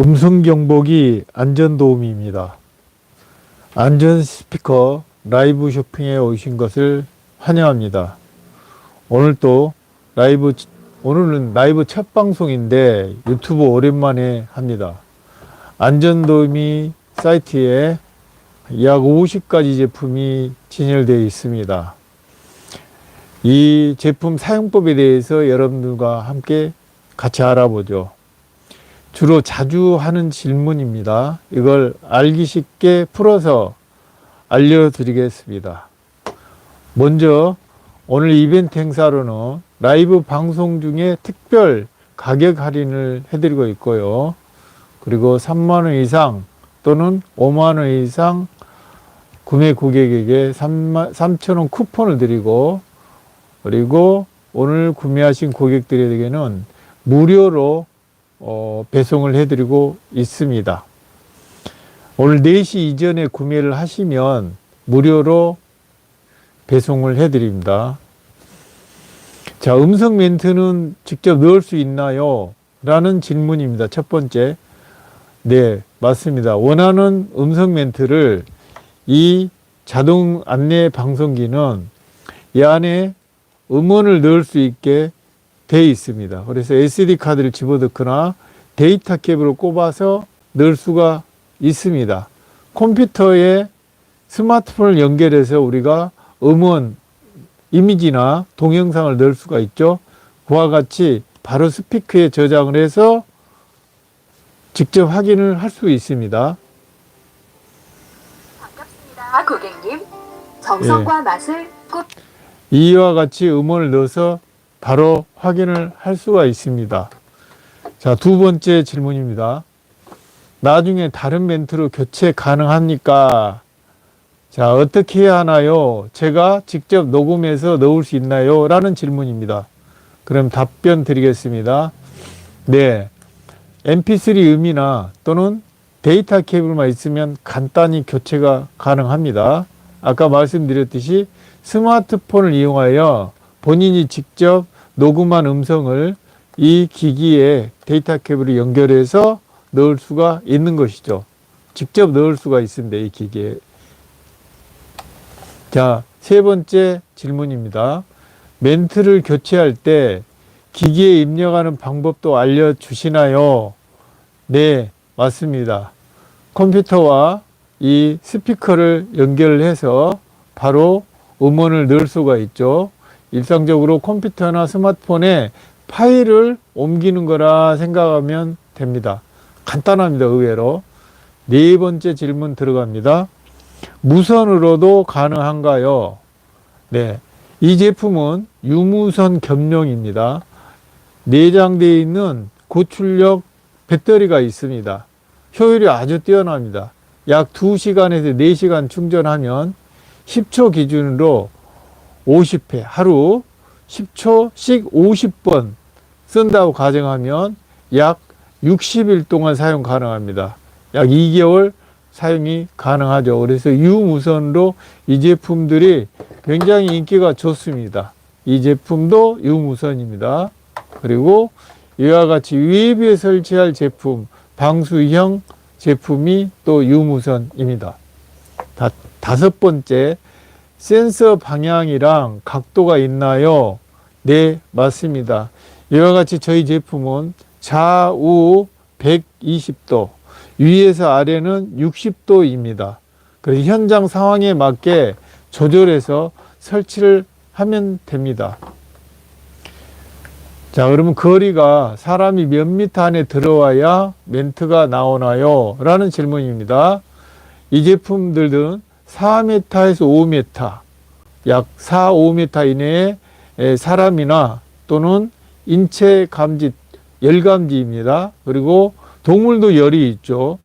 음성 경보기 안전 도우미입니다. 안전 스피커 라이브 쇼핑에 오신 것을 환영합니다. 오늘 또 라이브 오늘은 라이브 첫 방송인데 유튜브 오랜만에 합니다. 안전 도우미 사이트에 약 50가지 제품이 진열되어 있습니다. 이 제품 사용법에 대해서 여러분들과 함께 같이 알아보죠. 주로 자주 하는 질문입니다. 이걸 알기 쉽게 풀어서 알려드리겠습니다. 먼저 오늘 이벤트 행사로는 라이브 방송 중에 특별 가격 할인을 해드리고 있고요. 그리고 3만원 이상 또는 5만원 이상 구매 고객에게 3천원 쿠폰을 드리고 그리고 오늘 구매하신 고객들에게는 무료로 어, 배송을 해드리고 있습니다. 오늘 4시 이전에 구매를 하시면 무료로 배송을 해드립니다. 자, 음성 멘트는 직접 넣을 수 있나요? 라는 질문입니다. 첫 번째. 네, 맞습니다. 원하는 음성 멘트를 이 자동 안내 방송기는 이 안에 음원을 넣을 수 있게 돼 있습니다. 그래서 SD 카드를 집어넣거나 데이터 캡으로 꼽아서 넣을 수가 있습니다. 컴퓨터에 스마트폰을 연결해서 우리가 음원, 이미지나 동영상을 넣을 수가 있죠. 그와 같이 바로 스피커에 저장을 해서 직접 확인을 할 수 있습니다. 반갑습니다, 고객님. 정성과 맛을 꼭 이와 같이 음원을 넣어서 바로 확인을 할 수가 있습니다. 자, 두 번째 질문입니다. 나중에 다른 멘트로 교체 가능합니까? 자, 어떻게 해야 하나요? 제가 직접 녹음해서 넣을 수 있나요? 라는 질문입니다. 그럼 답변 드리겠습니다. 네. mp3 음이나 또는 데이터 케이블만 있으면 간단히 교체가 가능합니다. 아까 말씀드렸듯이 스마트폰을 이용하여 본인이 직접 녹음한 음성을 이 기기에 데이터 케이블을 연결해서 넣을 수가 있는 것이죠. 직접 넣을 수가 있습니다. 이 기기에. 자, 세 번째 질문입니다. 멘트를 교체할 때 기기에 입력하는 방법도 알려주시나요? 네, 맞습니다. 컴퓨터와 이 스피커를 연결해서 바로 음원을 넣을 수가 있죠. 일상적으로 컴퓨터나 스마트폰에 파일을 옮기는 거라 생각하면 됩니다. 간단합니다, 의외로. 네 번째 질문 들어갑니다. 무선으로도 가능한가요? 네. 이 제품은 유무선 겸용입니다. 내장되어 있는 고출력 배터리가 있습니다. 효율이 아주 뛰어납니다. 약 2시간에서 4시간 충전하면 10초 기준으로 50회, 하루 10초씩 50번 쓴다고 가정하면 약 60일 동안 사용 가능합니다. 약 2개월 사용이 가능하죠. 그래서 유무선으로 이 제품들이 굉장히 인기가 좋습니다. 이 제품도 유무선입니다. 그리고 이와 같이 웨이브에 설치할 제품, 방수형 제품이 또 유무선입니다. 다, 다섯 번째, 센서 방향이랑 각도가 있나요? 네, 맞습니다. 이와 같이 저희 제품은 좌우 120도, 위에서 아래는 60도입니다. 그래서 현장 상황에 맞게 조절해서 설치를 하면 됩니다. 자, 그러면 거리가 사람이 몇 미터 안에 들어와야 멘트가 나오나요? 라는 질문입니다. 이 제품들은 4m에서 5m, 약 4, 5m 이내에 사람이나 또는 인체 감지, 열 감지입니다. 그리고 동물도 열이 있죠.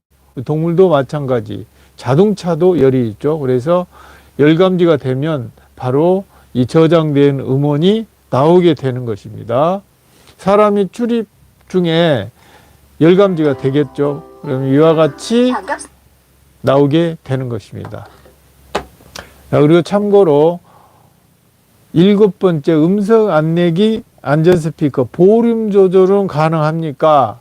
동물도 마찬가지. 자동차도 열이 있죠. 그래서 열 감지가 되면 바로 이 저장된 음원이 나오게 되는 것입니다. 사람이 출입 중에 열 감지가 되겠죠. 그럼 이와 같이. 나오게 되는 것입니다. 자, 그리고 참고로 일곱 번째 음성 안내기 안전 스피커 보름 조절은 가능합니까?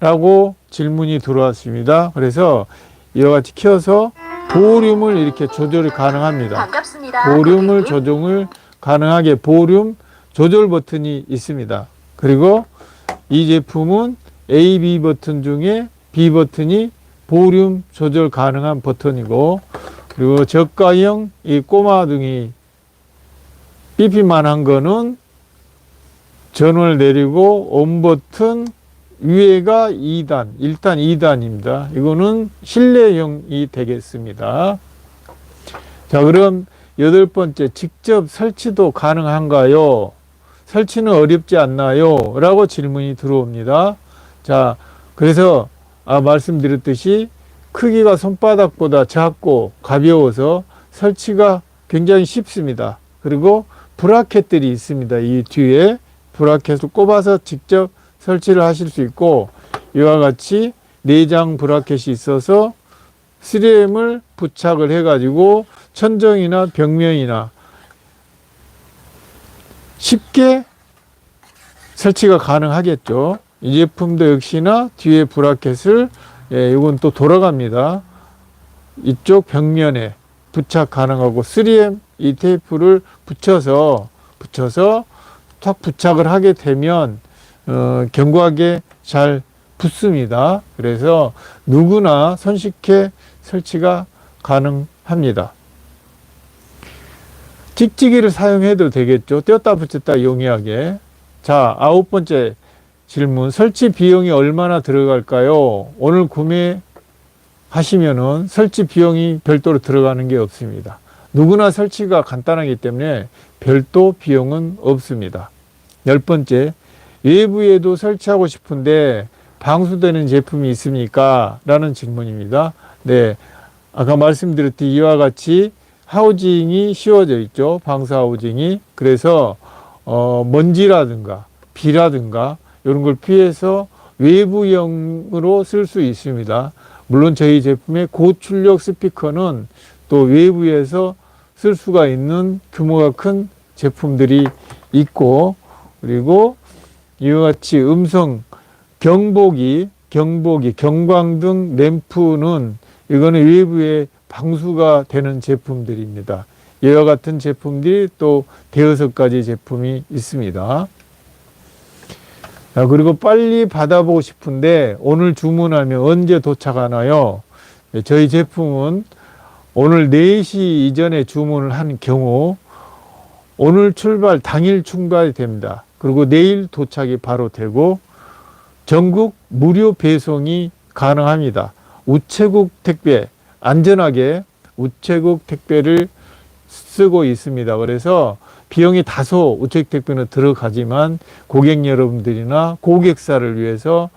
라고 질문이 들어왔습니다. 그래서 이와 같이 키워서 보륨을 이렇게 조절이 가능합니다. 반갑습니다. 보륨을. 조정을 가능하게 보륨 조절 버튼이 있습니다. 그리고 이 제품은 A, B 버튼 중에 B 버튼이 보륨 조절 가능한 버튼이고 그리고 저가형 이 꼬마등이 삐삐만한 거는 전원을 내리고 온 버튼 위에가 2단, 1단, 2단입니다. 이거는 실내형이 되겠습니다. 자, 그럼 여덟 번째, 직접 설치도 가능한가요? 설치는 어렵지 않나요? 라고 질문이 들어옵니다. 자, 그래서, 아, 말씀드렸듯이 크기가 손바닥보다 작고 가벼워서 설치가 굉장히 쉽습니다. 그리고 브라켓들이 있습니다. 이 뒤에 브라켓을 꼽아서 직접 설치를 하실 수 있고, 이와 같이 내장 브라켓이 있어서 3M을 부착을 해가지고 천정이나 벽면이나 쉽게 설치가 가능하겠죠. 이 제품도 역시나 뒤에 브라켓을 예, 이건 또 돌아갑니다. 이쪽 벽면에 부착 가능하고 3M 이 테이프를 붙여서 붙여서 탁 부착을 하게 되면 어, 견고하게 잘 붙습니다. 그래서 누구나 손쉽게 설치가 가능합니다. 찍찍이를 사용해도 되겠죠. 떼었다 붙였다 용이하게. 자, 아홉 번째 질문. 설치 비용이 얼마나 들어갈까요? 오늘 구매하시면은 설치 비용이 별도로 들어가는 게 없습니다. 누구나 설치가 간단하기 때문에 별도 비용은 없습니다. 열 번째, 외부에도 설치하고 싶은데 방수되는 제품이 있습니까? 라는 질문입니다. 네. 아까 말씀드렸듯이 이와 같이 하우징이 씌워져 있죠. 방수 하우징이. 그래서, 어, 먼지라든가 비라든가 이런 걸 피해서 외부형으로 쓸 수 있습니다. 물론 저희 제품의 고출력 스피커는 또 외부에서 쓸 수가 있는 규모가 큰 제품들이 있고 그리고 이와 같이 음성 경보기, 경보기, 경광등 램프는 이거는 외부에 방수가 되는 제품들입니다. 이와 같은 제품들이 또 대여섯 가지 제품이 있습니다. 자, 그리고 빨리 받아보고 싶은데 오늘 주문하면 언제 도착하나요? 네, 저희 제품은 오늘 4시 이전에 주문을 한 경우 오늘 출발 당일 출발이 됩니다. 그리고 내일 도착이 바로 되고 전국 무료 배송이 가능합니다. 우체국 택배 안전하게 우체국 택배를 쓰고 있습니다. 그래서 비용이 다소 우체국 택배는 들어가지만 고객 여러분들이나 고객사를 위해서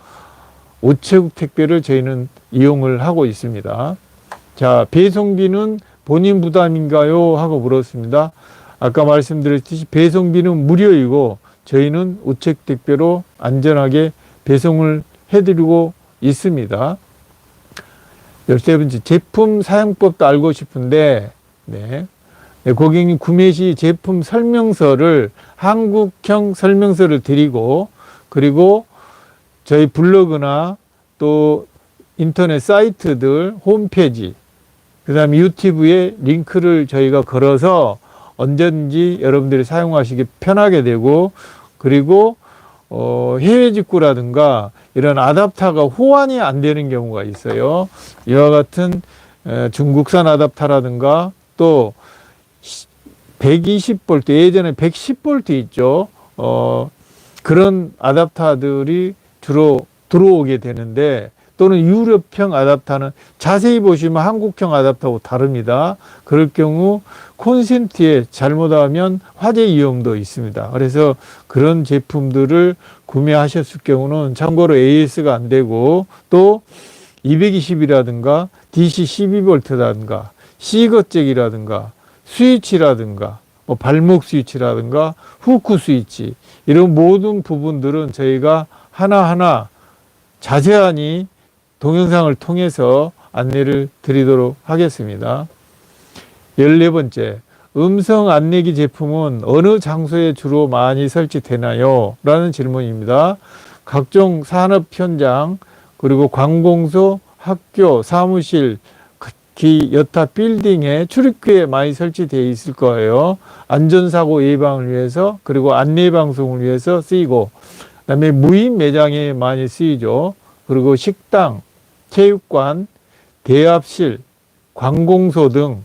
우체국 택배를 저희는 이용을 하고 있습니다. 자, 배송비는 본인 부담인가요? 하고 물었습니다. 아까 말씀드렸듯이 배송비는 무료이고 저희는 우체국 택배로 안전하게 배송을 해드리고 있습니다. 열세 번째, 제품 사용법도 알고 싶은데, 네. 네, 고객님 구매 시 제품 설명서를 한국형 설명서를 드리고, 그리고 저희 블로그나 또 인터넷 사이트들 홈페이지, 그 다음에 유튜브에 링크를 저희가 걸어서 언제든지 여러분들이 사용하시기 편하게 되고, 그리고 어, 해외 직구라든가 이런 아답터가 호환이 안 되는 경우가 있어요. 이와 같은 에, 중국산 아답터라든가 또 120V, 예전에 110V 있죠. 어, 그런 아답터들이 주로 들어오게 되는데 또는 유럽형 아답터는 자세히 보시면 한국형 아답터하고 다릅니다. 그럴 경우 콘센트에 잘못하면 화재 위험도 있습니다. 그래서 그런 제품들을 구매하셨을 경우는 참고로 AS가 안 되고 또 220이라든가 DC 12V라든가 C거잭이라든가 스위치라든가 뭐 발목 스위치라든가 후크 스위치 이런 모든 부분들은 저희가 하나하나 자세하니 동영상을 통해서 안내를 드리도록 하겠습니다. 14번째, 음성 안내기 제품은 어느 장소에 주로 많이 설치되나요? 라는 질문입니다. 각종 산업 현장, 그리고 관공서, 학교, 사무실, 기 여타 빌딩에 출입구에 많이 설치되어 있을 거예요. 안전사고 예방을 위해서 그리고 안내 방송을 위해서 쓰이고 그다음에 무인 매장에 많이 쓰이죠. 그리고 식당, 체육관, 대합실, 관공서 등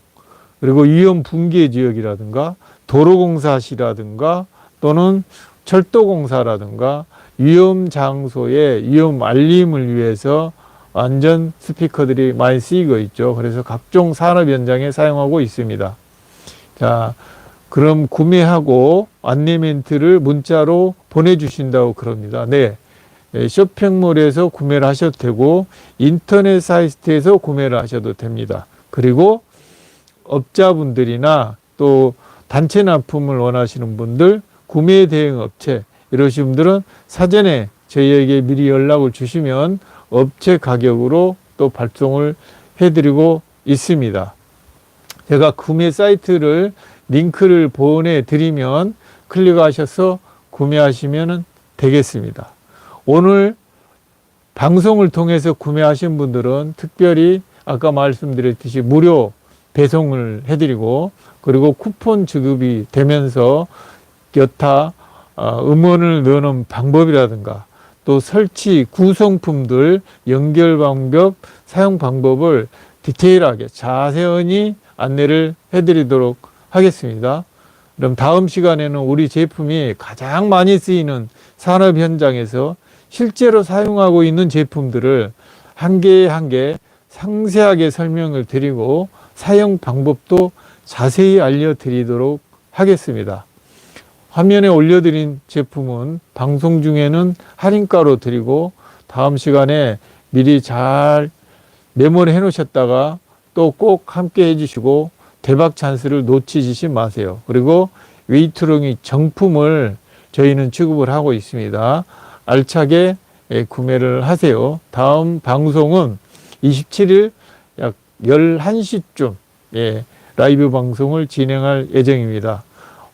그리고 위험 붕괴 지역이라든가 도로공사시라든가 또는 철도공사라든가 위험 장소의 위험 알림을 위해서 안전 스피커들이 많이 쓰이고 있죠. 그래서 각종 산업 현장에 사용하고 있습니다. 자, 그럼 구매하고 안내 멘트를 문자로 보내주신다고 그럽니다. 네. 예, 쇼핑몰에서 구매를 하셔도 되고 인터넷 사이트에서 구매를 하셔도 됩니다. 그리고 업자분들이나 또 단체 납품을 원하시는 분들, 구매 대행 업체 이러신 분들은 사전에 저희에게 미리 연락을 주시면 업체 가격으로 또 발송을 해드리고 있습니다. 제가 구매 사이트를 링크를 보내드리면 클릭하셔서 구매하시면 되겠습니다. 오늘 방송을 통해서 구매하신 분들은 특별히 아까 말씀드렸듯이 무료 배송을 해드리고 그리고 쿠폰 지급이 되면서 여타 어, 음원을 넣는 방법이라든가 또 설치 구성품들 연결 방법 사용 방법을 디테일하게 자세히 안내를 해드리도록 하겠습니다. 그럼 다음 시간에는 우리 제품이 가장 많이 쓰이는 산업 현장에서 실제로 사용하고 있는 제품들을 한 개 한 개 상세하게 설명을 드리고 사용 방법도 자세히 알려드리도록 하겠습니다. 화면에 올려드린 제품은 방송 중에는 할인가로 드리고 다음 시간에 미리 잘 메모를 해 놓으셨다가 또 꼭 함께 해주시고 대박 찬스를 놓치지 마세요. 그리고 웨이트롱이 정품을 저희는 취급을 하고 있습니다. 알차게 예, 구매를 하세요. 다음 방송은 27일 약 11시쯤 예, 라이브 방송을 진행할 예정입니다.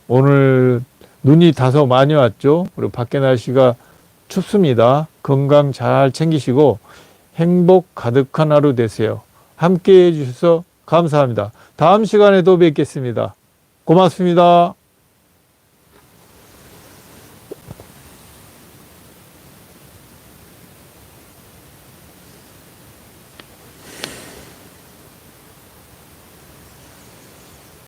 오늘 눈이 다소 많이 왔죠. 그리고 밖에 날씨가 춥습니다. 건강 잘 챙기시고 행복 가득한 하루 되세요. 함께 해주셔서 감사합니다. 다음 시간에 또 뵙겠습니다. 고맙습니다.